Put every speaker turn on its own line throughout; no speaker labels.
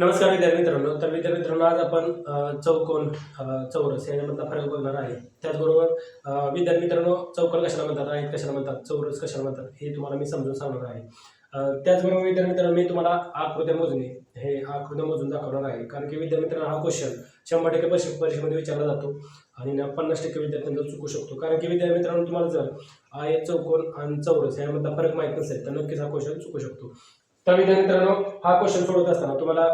नमस्कार विद्यार्थी मित्रांनो. तर विद्यार्थी मित्रांनो आज आपण चौकोन चौरस याच्यामधला फरक बघणार आहे. त्याचबरोबर विद्यार्थी मित्रांनो चौकोन कशाला म्हणतात आहेत कशाला म्हणतात चौरस कशाला म्हणतात हे तुम्हाला मी समजून सांगणार आहे. त्याचबरोबर विद्यार्थी मित्रांनो मी तुम्हाला आकृत्या मोजणे हे आकृत्या मोजून दाखवणार आहे. कारण की विद्यार्थी मित्रांनो हा क्वेश्चन शंभर टक्के परीक्षे परीक्षेमध्ये विचारला जातो आणि ना पन्नास टक्के विद्यार्थ्यांचा चुकू शकतो. कारण की विद्यार्थी मित्रांनो तुम्हाला जर आय चौकोन आणि चौरस यामधला फरक माहीत नसेल तर नक्कीच हा क्वेश्चन चुकू शकतो. तर विद्यार्थी मित्रांनो हा क्वेश्चन सोडवत असताना तुम्हाला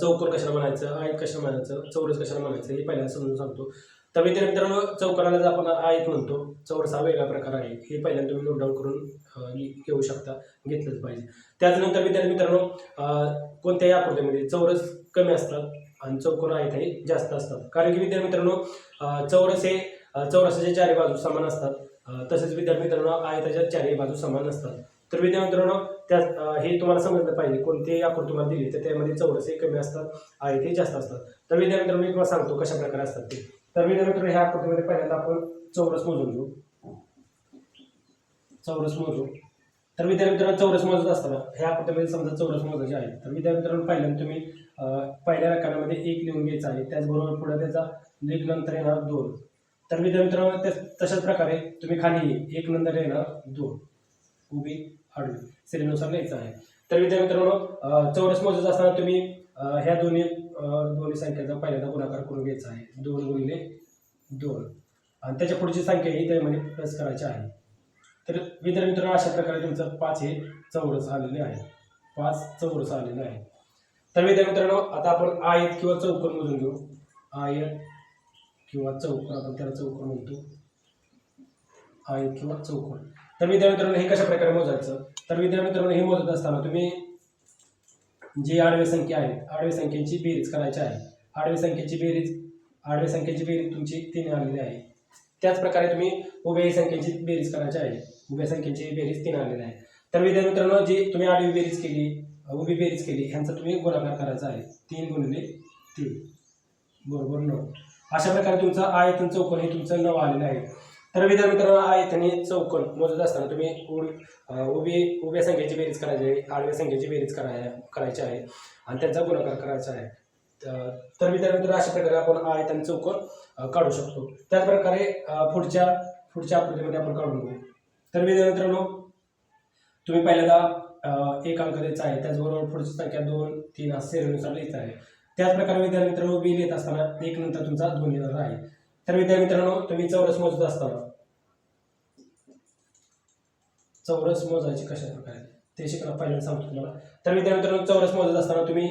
चौकोन कशाला म्हणायचं आयत कशाला म्हणायचं चौरस कशाला म्हणायचं हे पहिल्यांदा समजून सांगतो. तर विद्यार्थी मित्रांनो चौकोनाला जर आपण आयत म्हणतो. चौरस हा वेगळा प्रकार आहे. हे पहिल्यांदा तुम्ही नोट डाऊन करून घेऊ शकता. घेतलंच पाहिजे. त्याच्यानंतर विद्यार्थी मित्रांनो कोणत्याही आकृतीमध्ये चौरस कमी असतात आणि चौकोन आहेत हे जास्त असतात. कारण की विद्यार्थी मित्रांनो चौरस हे चौरसाच्या चारही बाजू समान असतात. तसेच विद्यार्थी मित्रांनो आयताच्या चारही बाजू समान असतात तर विद्यामित्रांनो त्या हे तुम्हाला समजलं पाहिजे. कोणतेही आकृती तुम्हाला दिली तर त्यामध्ये चौरस हे कमी असतात आहे ते जास्त असतात. तर विद्यार्थी मी तुम्हाला सांगतो कशा प्रकारे असतात ते. तर विद्यामित्र ह्या आकृतीमध्ये पहिल्यांदा आपण चौरस मोजून घेऊ. चौरस मोजू. तर विद्यामित्रांनो चौरस मोजत असताना ह्या आकृतीमध्ये समजा चौरस मोजायचे आहे तर विद्यामित्रांनो पहिल्यांदा तुम्ही पहिल्या रकान्यामध्ये एक लिहून घ्यायचा आहे. त्याचबरोबर पुढे त्याचा एक नंतर येणार दोन. तर विद्यामित्रांनो तशाच प्रकारे तुम्ही खाली एक नंतर येणार दोन. उभी आडवी श्रेणीनुसार लिहायचं आहे. तर विद्यार्थी मित्रांनो चौरस मोजत असताना तुम्ही ह्या दोन्ही दोन्ही संख्येचा पहिल्यांदा गुणाकार करून घ्यायचा आहे. दोन गुणिले दोन. आणि त्याच्या पुढची संख्या ही त्यामध्ये प्लस करायची आहे. तर विद्यार्थी मित्रांनो अशा प्रकारे तुमचं पाच हे चौरस आलेले आहे. पाच चौरस आलेले आहे. तर विद्यार्थी मित्रांनो आता आपण आयत किंवा चौकोन मोजून घेऊ. आयत किंवा चौकोन आपण त्याला चौकोन म्हणतो. आयत किंवा चौकोन. तर विद्यार्थी मित्रांनो हे कशा प्रकारे मोजायचं? तर विद्यार्थी मित्रांनो हे मोजत असताना तुम्ही जी आडव्या संख्या आहेत आडव्या संख्येची बेरीज करायची आहे. आडव्या संख्येची बेरीज आडव्या संख्येची बेरीज तुमची तीन आलेली आहे. त्याच प्रकारे तुम्ही उभ्या संख्येची बेरीज करायची आहे. उभ्या संख्येची बेरीज तीन आलेली आहे. तर विद्यार्थी मित्रांनो जी तुम्ही आडवी बेरीज केली उभी बेरीज केली ह्यांचा तुम्ही गुणाकार करायचा आहे. तीन गुणिले तीन. बरोबर नऊ. अशा प्रकारे तुमचा आय आणि चौकोन हे तुमचं नऊ आलेलं आहे. तर विद्यार्थी मित्रांनो आयत आणि चौकोन मोजत असताना तुम्ही उड उभी उभ्या संख्येची बेरीज करायची आहे आडव्या संख्येची बेरीज कराय करायची आहे आणि त्यांचा गुणाकार करायचा आहे. तर विद्यार्थी मित्रांनो अशा प्रकारे आपण आयत आणि चौकोन काढू शकतो. त्याचप्रकारे पुढच्या पुढच्या आकृतीमध्ये आपण काढून घेऊ. तर विद्यार्थी मित्रांनो तुम्ही पहिल्यांदा एक अंक द्यायचा आहे. त्याचबरोबर पुढची संख्या दोन तीन असं श्रेणीनुसार लिहायचं आहे. त्याचप्रकारे विद्यार्थी मित्रांनो बी लिहित असताना एक नंतर तुमचा दोन येणार आहे. तर विद्यार्थी मित्रांनो तुम्ही चौरस मोजत असताना चौरस मोजायचे कशा प्रकारे? ते शिकणं पहिल्यांदा सांगतो तुम्हाला. तर विद्यार्थी मित्रांनो चौरस मोजत असताना तुम्ही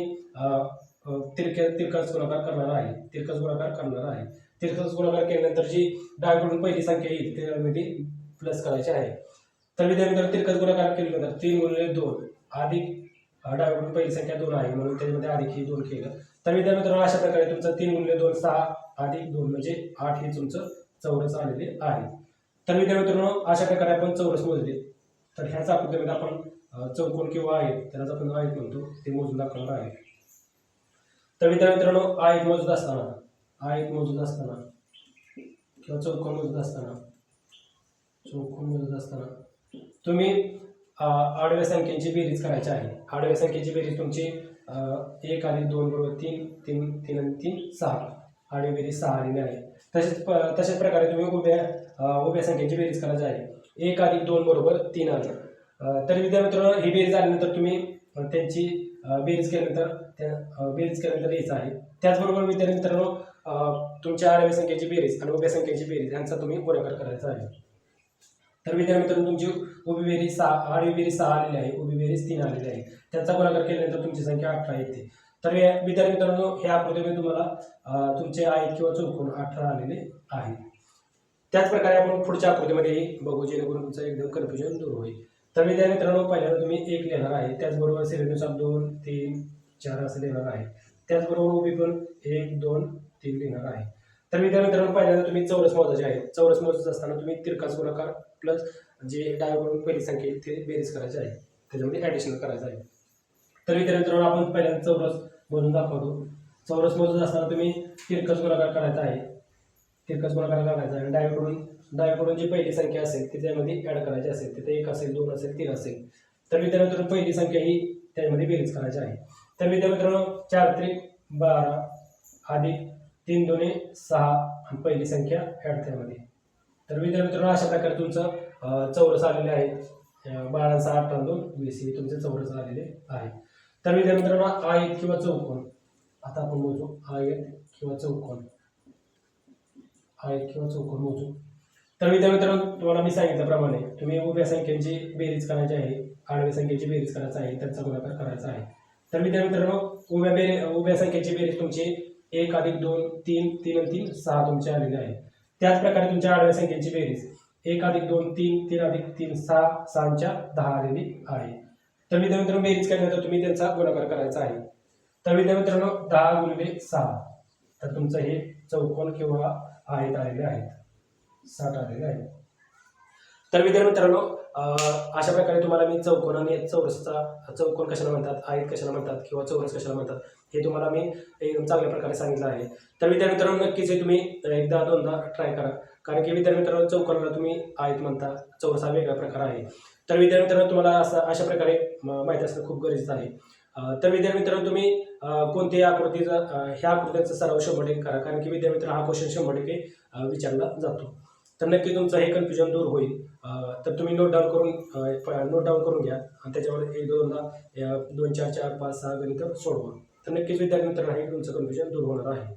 तिरक्या तिरकस गुणाकार करणार आहे. तिरकस गुणाकार करणार आहे. तिरकस गुणाकार केल्यानंतर जी डावीकडून पहिली संख्या येईल त्यामध्ये प्लस करायची आहे. तर विद्यार्थी मित्रांनो तिरकस गुणाकार केल्यानंतर तीन गुणले दोन. अधिक अं, डावीकडून पहिली संख्या दोन आहे म्हणून त्याच्यामध्ये अधिक ही दोन केलं. तर विद्यार्थी मित्रांनो अशा प्रकारे तुमचं तीन गुणिले दोन सहा अधिक दोन म्हणजे आठ हे तुमचं चौरस आलेले आहे. तर विद्यार्थी मित्रांनो अशा प्रकारे आपण चौरस मोजले. तर ह्याच आकृतीमध्ये आपण चौकोन किंवा आहे त्यालाच आपण आयत म्हणतो ते मोजून दाखवणार आहे. तर विद्यार्थी मित्रांनो आयत मोजत असताना आयत मोजत असताना किंवा चौकोन मोजत असताना चौकोन मोजत असताना तुम्ही आडव्या संख्येची बेरीज करायची आहे. आडव्या संख्येची बेरीज तुमची एक आणि दोन बरोबर तीन तीन तीन आणि तीन सहा. आणि बेरीज सहा आलेली आहे. तसेच प तशाच प्रकारे तुम्ही उभ्या उभ्या संख्येची बेरीज करायची आहे. एक आणि दोन बरोबर तीन आले. तर विद्यामित्रांनो ही बेरीज आल्यानंतर तुम्ही त्यांची बेरीज केल्यानंतर त्या बेरीज केल्यानंतर यायचं आहे. त्याचबरोबर विद्यार्थी मित्रांनो तुमच्या आडव्या संख्येची बेरीज आणि उभ्या संख्येची बेरीज यांचा तुम्ही गुणाकार करायचा आहे. तर विद्यार्थी मित्रांनो तुमची उभी बेरीज सहा आडवी बेरीज सहा आलेली आहे उभी बेरीज तीन आलेली आहे. त्यांचा गुणाकार केल्यानंतर तुमची संख्या अठरा येते. तर या विद्यार्थी मित्रांनो ह्या आकृतीमध्ये तुम्हाला तुमचे आहेत किंवा चौकून अठरा आलेले आहे. त्याचप्रकारे आपण पुढच्या आकृतीमध्ये बघू जेणेकरून तुमचं एकदम कन्फ्युजन दूर होईल. तर विद्यार्थी मित्रांनो पहिल्यांदा तुम्ही एक लिहिणार आहे त्याचबरोबर सिलेंडरचा दोन तीन चार असं लिहिणार आहे. त्याचबरोबर उभी पण एक दोन तीन लिहिणार आहे. तर विद्यार्थी मित्रांनो पहिल्यांदा तुम्ही चौरस मोजायचे आहे चौरस मोजत असताना तुम्ही तिरकास गुणाकार प्लस जे डायवरून पहिली संख्या आहे ते बेरीज करायचे आहे. त्याच्यामध्ये ॲडिशनल करायचं आहे. तर विद्यार्थी मित्रांनो आपण पहिल्यांदा चौरस मोजून दाखवतो. चौरस मोजत असताना तुम्ही तिरकस गुणाकार करायचा आहे. तिरकस गुणाकार करायचा आहे आणि डावीकडून जी पहिली संख्या असेल ती त्यामध्ये ॲड करायची असेल तिथे एक असेल दोन असेल तीन असेल. तर विद्यार्थी मित्रांनो पहिली संख्या ही त्यामध्ये बेरीज करायची आहे. तर विद्यार्थी मित्रांनो चार त्रिक बारा अधिक तीन दोन्ही सहा आणि पहिली संख्या ॲड त्यामध्ये तर विद्यार्थी मित्रांनो अशा प्रकारे तुमचं चौरस आलेले आहे. बारा सहा अठरा दोन वीस हे तुमचे चौरस आलेले आहे. तर विद्यार्थी मित्रांनो आयत किंवा चौकोन. आता आपण मोजू. आयत किंवा चौकोन. आयत किंवा चौकोन मोजू. तर विद्यार्थी मित्रांनो तुम्हाला मी सांगितल्याप्रमाणे तुम्ही उभ्या संख्येची बेरीज करायची आहे आडव्या संख्येची बेरीज करायची आहे त्यांचा गुणाकार करायचा आहे. तर विद्यार्थी मित्रांनो उभ्या बेरी उभ्या संख्येची बेरीज तुमची एक अधिक दोन तीन तीन आणि तीन सहा तुमचे आलेले आहे त्याचप्रकारे तुमच्या आडव्या संख्येची बेरीज. एक अधिक दोन तीन तीन अधिक तीन सहा सहाच्या दहा आलेली आहे. तर विद्यार्थी मित्रांनो बेरीज केल्यानंतर तुम्ही त्यांचा गुणाकार करायचा आहे. तर विद्यार्थी मित्रांनो दहा गुणिले सहा. तर तुमचं हे चौकोन किंवा आहेत आलेले आहेत. साठ आलेले आहेत. तर विद्यार्थी मित्रांनो अशा प्रकारे तुम्हाला मी चौकोन आणि चौरसचा चौकोन कशाला म्हणतात आयत कशाला म्हणतात किंवा चौरस कशाला म्हणतात हे तुम्हाला मी एकदम चांगल्या प्रकारे सांगितलं आहे. तर विद्यार्थी मित्रांनो नक्कीच हे तुम्ही एकदा दोनदा ट्राय करा. कारण की विद्यार्थी मित्रांनो चौकोनाला तुम्ही आयत म्हणता चौरस हा वेगळा प्रकार आहे. तर विद्यार्थी मित्रांनो तुम्हाला असं अशा प्रकारे म- माहिती असणं खूप गरजेचं आहे. तर विद्यार्थी मित्रांनो तुम्ही कोणत्याही आकृतीचा ह्या आकृत्यांचा सराव शंभर टक्के करा. कारण की विद्यार्थी मित्र हा क्वेश्चन शंभर टक्के विचारला जातो. तर नक्की तुमचं हे कन्फ्युजन दूर होईल. तर तुम्ही नोट डाऊन करून नोट डाऊन करून घ्या. आणि त्याच्यावर एक दोनदा दोन चार चार पाच सहा गणित सोडवा. तर नक्कीच विद्यार्थी मित्रांना हे तुमचं कन्फ्युजन दूर होणार आहे.